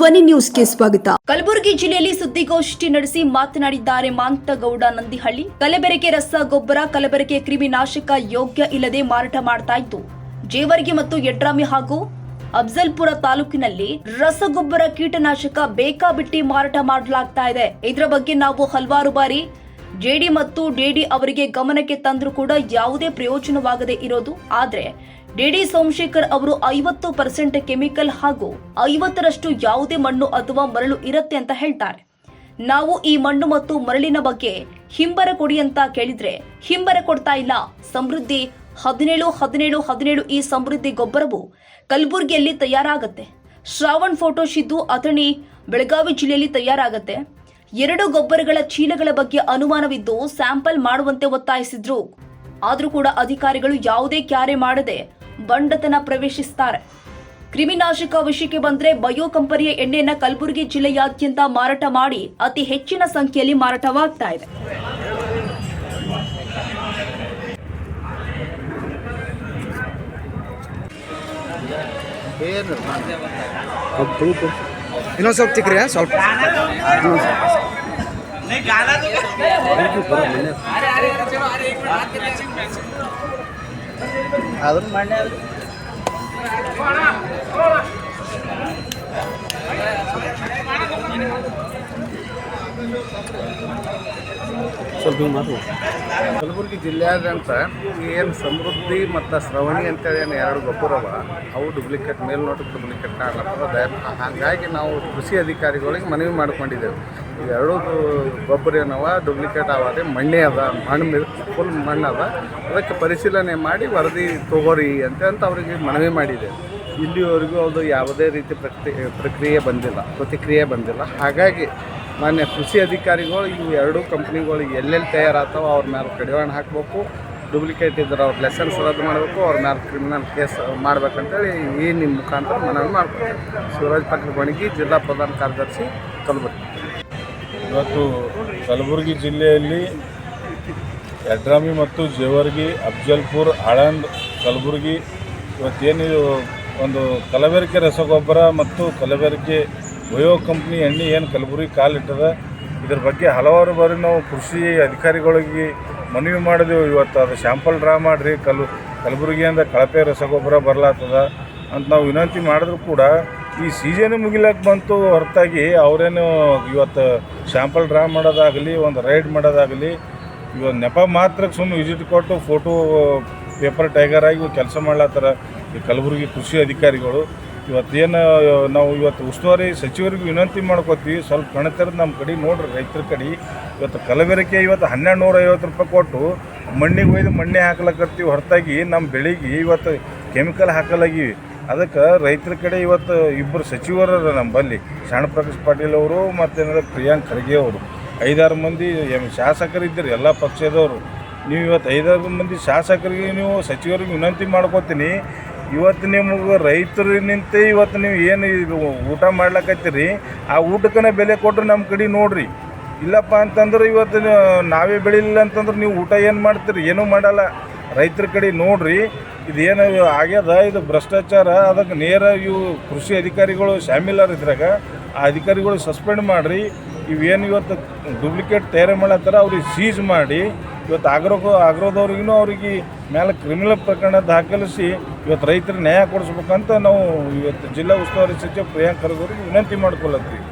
ಧ್ವನಿ ನ್ಯೂಸ್ಗೆ ಸ್ವಾಗತ. ಕಲಬುರಗಿ ಜಿಲ್ಲೆಯಲ್ಲಿ ಸುದ್ದಿಗೋಷ್ಠಿ ನಡೆಸಿ ಮಾತನಾಡಿದ್ದಾರೆ ಮಾಂತಗೌಡ ನಂದಿಹಳ್ಳಿ. ಕಲಬೆರಕೆ ರಸಗೊಬ್ಬರ, ಕಲಬೆರಕೆ ಕ್ರಿಮಿನಾಶಕ ಯೋಗ್ಯ ಇಲ್ಲದೆ ಮಾರಾಟ ಮಾಡ್ತಾ ಇತ್ತು ಜೇವರ್ಗಿ ಮತ್ತು ಯಡ್ರಾಮಿ ಹಾಗೂ ಅಫ್ಜಲ್ಪುರ ತಾಲೂಕಿನಲ್ಲಿ ರಸಗೊಬ್ಬರ ಕೀಟನಾಶಕ ಬೇಕಾಬಿಟ್ಟಿ ಮಾರಾಟ ಮಾಡಲಾಗ್ತಾ ಇದೆ. ಇದರ ಬಗ್ಗೆ ನಾವು ಹಲವಾರು ಬಾರಿ ಜೆಡಿ ಮತ್ತು ಡಿಡಿ ಅವರಿಗೆ ಗಮನಕ್ಕೆ ತಂದರೂ ಕೂಡ ಯಾವುದೇ ಪ್ರಯೋಜನವಾಗದೇ ಇರೋದು. ಆದರೆ ಡಿಡಿ ಸೋಮಶೇಖರ್ ಅವರು ಐವತ್ತು ಪರ್ಸೆಂಟ್ ಕೆಮಿಕಲ್ ಹಾಗೂ ಐವತ್ತರಷ್ಟು ಯಾವುದೇ ಮಣ್ಣು ಅಥವಾ ಮರಳು ಇರುತ್ತೆ ಅಂತ ಹೇಳ್ತಾರೆ. ನಾವು ಈ ಮಣ್ಣು ಮತ್ತು ಮರಳಿನ ಬಗ್ಗೆ ಹಿಂಬರ ಕೊಡಿ ಅಂತ ಕೇಳಿದ್ರೆ ಹಿಂಬರ ಕೊಡ್ತಾ ಇಲ್ಲ. ಸಮೃದ್ಧಿ ಹದಿನೇಳು ಹದಿನೇಳು ಹದಿನೇಳು ಈ ಸಮೃದ್ಧಿ ಗೊಬ್ಬರವು ಕಲಬುರಗಿಯಲ್ಲಿ ತಯಾರಾಗತ್ತೆ. ಶ್ರಾವಣ್ ಫೋಟೋಶಿದ್ದು ಅಥಣಿ, ಬೆಳಗಾವಿ ಜಿಲ್ಲೆಯಲ್ಲಿ ತಯಾರಾಗತ್ತೆ. ಎರಡು ಗೊಬ್ಬರಗಳ ಚೀಲಗಳ ಬಗ್ಗೆ ಅನುಮಾನವಿದ್ದು ಸ್ಯಾಂಪಲ್ ಮಾಡುವಂತೆ ಒತ್ತಾಯಿಸಿದ್ರು. ಆದರೂ ಕೂಡ ಅಧಿಕಾರಿಗಳು ಯಾವುದೇ ಕ್ಯಾರೆ ಮಾಡದೆ ಬಂಡತನ ಪ್ರವೇಶಿಸ್ತಾರೆ. ಕ್ರಿಮಿನಾಶಕ ವಿಷಯಕ್ಕೆ ಬಂದ್ರೆ ಬಯೋ ಕಂಪನಿಯ ಎಣ್ಣೆಯನ್ನ ಕಲಬುರಗಿ ಜಿಲ್ಲೆಯಾದ್ಯಂತ ಮಾರಾಟ ಮಾಡಿ ಅತಿ ಹೆಚ್ಚಿನ ಸಂಖ್ಯೆಯಲ್ಲಿ ಮಾರಾಟವಾಗ್ತಾ ಇದೆ. ಇನ್ನೊಂದು ಸ್ವಲ್ಪ ಚಿಕ್ರಿ ಸ್ವಲ್ಪ. ಅದನ್ನ ಸ್ವಲ್ಪ ಮಾತು ಕಲಬುರಗಿ ಜಿಲ್ಲೆಯಾದ್ಯಂತ ಏನು ಸಮೃದ್ಧಿ ಮತ್ತು ಶ್ರವಣಿ ಅಂತೇಳಿ ಏನು ಎರಡು ಗೊಬ್ಬರವ, ಅವು ಡುಪ್ಲಿಕೇಟ್ ಮೇಲ್ನೋಟಕ್ಕೆ ನೋಟಕ್ಕೆ ಆಗ್ಲತ್ತವ ದಯ ಹಾಗಾಗಿ ನಾವು ಕೃಷಿ ಅಧಿಕಾರಿಗಳಿಗೆ ಮನವಿ ಮಾಡ್ಕೊಂಡಿದ್ದೇವೆ. ಎರಡೂ ಗೊಬ್ಬರ ಏನವ ಡುಪ್ಲಿಕೇಟ್ ರೀ ಮಣ್ಣೆ ಅದ, ಮಣ್ಣು ಫುಲ್ ಮಣ್ಣು ಅದ. ಅದಕ್ಕೆ ಪರಿಶೀಲನೆ ಮಾಡಿ ವರದಿ ತಗೋರಿ ಅಂತ ಅಂತ ಅವರಿಗೆ ಮನವಿ ಮಾಡಿದ್ದೇವೆ. ಇಲ್ಲಿವರೆಗೂ ಅದು ಯಾವುದೇ ರೀತಿ ಪ್ರಕ್ರಿ ಪ್ರಕ್ರಿಯೆ ಬಂದಿಲ್ಲ, ಪ್ರತಿಕ್ರಿಯೆ ಬಂದಿಲ್ಲ. ಹಾಗಾಗಿ ಮಾನ್ಯ ಕೃಷಿ ಅಧಿಕಾರಿಗಳು ಇವು ಎರಡೂ ಕಂಪ್ನಿಗಳು ಎಲ್ಲೆಲ್ಲಿ ತಯಾರಾಗ್ತಾವೆ ಅವ್ರ ಮೇಲೆ ಕಡಿವಾಣ ಹಾಕಬೇಕು ಡೂಪ್ಲಿಕೇಟ್ ಇದ್ರೆ ಅವ್ರ ಲೆಸನ್ಸ್ ರದ್ದು ಮಾಡಬೇಕು, ಅವ್ರ ಮೇಲೆ ಕ್ರಿಮಿನಲ್ ಕೇಸ್ ಮಾಡ್ಬೇಕಂತೇಳಿ ಈ ನಿಮ್ಮ ಮುಖಾಂತರ ಮನವಿ ಮಾಡ್ತಾರೆ ಶಿವರಾಜ್ ಪಾಟೀಲ್ ಬಣಗಿ, ಜಿಲ್ಲಾ ಪ್ರಧಾನ ಕಾರ್ಯದರ್ಶಿ ಕಲಬುರಗಿ. ಇವತ್ತು ಕಲಬುರಗಿ ಜಿಲ್ಲೆಯಲ್ಲಿ ಯಡ್ರಾಮಿ ಮತ್ತು ಜೇವರ್ಗಿ, ಅಫ್ಜಲ್ಪುರ್, ಆಳಂದ್, ಕಲಬುರಗಿ ಇವತ್ತೇನು ಒಂದು ಕಲಬೆರಕೆ ರಸಗೊಬ್ಬರ ಮತ್ತು ಕಲಬೆರಕೆ ಬಯೋ ಕಂಪ್ನಿ ಎಣ್ಣೆ ಏನು ಕಲಬುರಗಿ ಕಾಲಿಟ್ಟದ ಇದ್ರ ಬಗ್ಗೆ ಹಲವಾರು ಬಾರಿ ನಾವು ಕೃಷಿ ಅಧಿಕಾರಿಗಳಿಗೆ ಮನವಿ ಮಾಡಿದೆವು. ಇವತ್ತು ಅದು ಶ್ಯಾಂಪಲ್ ಡ್ರಾ ಮಾಡಿರಿ, ಕಲ್, ಕಲಬುರಗಿಯಿಂದ ಕಳಪೆ ರಸಗೊಬ್ಬರ ಬರಲಾತದ ಅಂತ ನಾವು ವಿನಂತಿ ಮಾಡಿದ್ರು ಕೂಡ ಈ ಸೀಸನ್ ಮುಗಿಲಕ್ಕೆ ಬಂತು ಹೊರತಾಗಿ ಅವರೇನು ಇವತ್ತು ಶ್ಯಾಂಪಲ್ ಡ್ರಾ ಮಾಡೋದಾಗಲಿ, ಒಂದು ರೈಡ್ ಮಾಡೋದಾಗಲಿ, ಇವತ್ತು ನೆಪ ಮಾತ್ರಕ್ಕೆ ಸುಮ್ಮನೆ ವಿಸಿಟ್ ಕೊಟ್ಟು ಫೋಟೋ, ಪೇಪರ್ ಟೈಗರ್ ಆಗಿ ಕೆಲಸ ಮಾಡ್ಲತ್ತಾರ ಈ ಕಲಬುರಗಿ ಕೃಷಿ ಅಧಿಕಾರಿಗಳು. ಇವತ್ತೇನು ನಾವು ಇವತ್ತು ಉಸ್ತುವಾರಿ ಸಚಿವರಿಗೆ ವಿನಂತಿ ಮಾಡ್ಕೋತೀವಿ, ಸ್ವಲ್ಪ ಕಣತರದ ನಮ್ಮ ಕಡೆ ನೋಡ್ರಿ ರೈತರ ಕಡೆ. ಇವತ್ತು ಕಲಬೆರಕೆ ಇವತ್ತು ಹನ್ನೆರಡು ನೂರ ಐವತ್ತು ರೂಪಾಯಿ ಕೊಟ್ಟು ಮಣ್ಣಿಗೆ ಒಯ್ದು ಮಣ್ಣೆ ಹಾಕ್ಲಕತ್ತೀವಿ ಹೊರತಾಗಿ, ನಮ್ಮ ಬೆಳೆಗೆ ಇವತ್ತು ಕೆಮಿಕಲ್ ಹಾಕಲಾಗಿವಿ. ಅದಕ್ಕೆ ರೈತರ ಕಡೆ ಇವತ್ತು ಇಬ್ಬರು ಸಚಿವರ ನಮ್ಮಲ್ಲಿ, ಶಾಣ ಪ್ರಕಾಶ್ ಪಾಟೀಲ್ ಅವರು ಮತ್ತೇನಾದ್ರೆ ಪ್ರಿಯಾಂಕ್ ಖರ್ಗೆ ಅವರು. ಐದಾರು ಮಂದಿ ಎಂ ಶಾಸಕರಿದ್ದರು ಎಲ್ಲ ಪಕ್ಷದವರು. ನೀವು ಇವತ್ತು ಐದಾರು ಮಂದಿ ಶಾಸಕರಿಗೆ ನೀವು ಸಚಿವರಿಗೆ ವಿನಂತಿ ಮಾಡ್ಕೋತೀನಿ ಇವತ್ತು ನಿಮಗೆ ರೈತರು ನಿಂತು ಇವತ್ತು ನೀವು ಏನು ಊಟ ಮಾಡ್ಲಕತ್ತೀರಿ, ಆ ಊಟಕ್ಕನೇ ಬೆಲೆ ಕೊಟ್ಟರೆ ನಮ್ಮ ಕಡೆ ನೋಡ್ರಿ. ಇಲ್ಲಪ್ಪ ಅಂತಂದ್ರೆ ಇವತ್ತು ನಾವೇ ಬೆಳಿಲಿಲ್ಲ ಅಂತಂದ್ರೆ ನೀವು ಊಟ ಏನು ಮಾಡ್ತೀರಿ? ಏನೂ ಮಾಡಲ್ಲ. ರೈತರ ಕಡೆ ನೋಡ್ರಿ, ಇದೇನು ಆಗ್ಯದ? ಇದು ಭ್ರಷ್ಟಾಚಾರ, ಅದಕ್ಕೆ ನೇರ ಇವು ಕೃಷಿ ಅಧಿಕಾರಿಗಳು ಶಾಮೀಲಾರ ಇದ್ರಾಗ, ಆ ಅಧಿಕಾರಿಗಳು ಸಸ್ಪೆಂಡ್ ಮಾಡಿರಿ. ಇವೇನು ಇವತ್ತು ಡೂಪ್ಲಿಕೇಟ್ ತಯಾರು ಮಾಡತ್ತಾರ, ಅವ್ರಿಗೆ ಸೀಜ್ ಮಾಡಿ ಇವತ್ತು ಆಗ್ರೋ ಆಗ್ರೋದವ್ರಿಗೂ ಅವ್ರಿಗೆ ಮೇಲೆ ಕ್ರಿಮಿನಲ್ ಪ್ರಕರಣ ದಾಖಲಿಸಿ ಇವತ್ತು ರೈತರಿಗೆ ನ್ಯಾಯ ಕೊಡಿಸ್ಬೇಕಂತ ನಾವು ಇವತ್ತು ಜಿಲ್ಲಾ ಉಸ್ತುವಾರಿ ಸಚಿವ ಪ್ರಿಯಾಂಕ್ ಖರ್ಗೆ ವಿನಂತಿ ಮಾಡ್ಕೊಳತ್ತೀವಿ.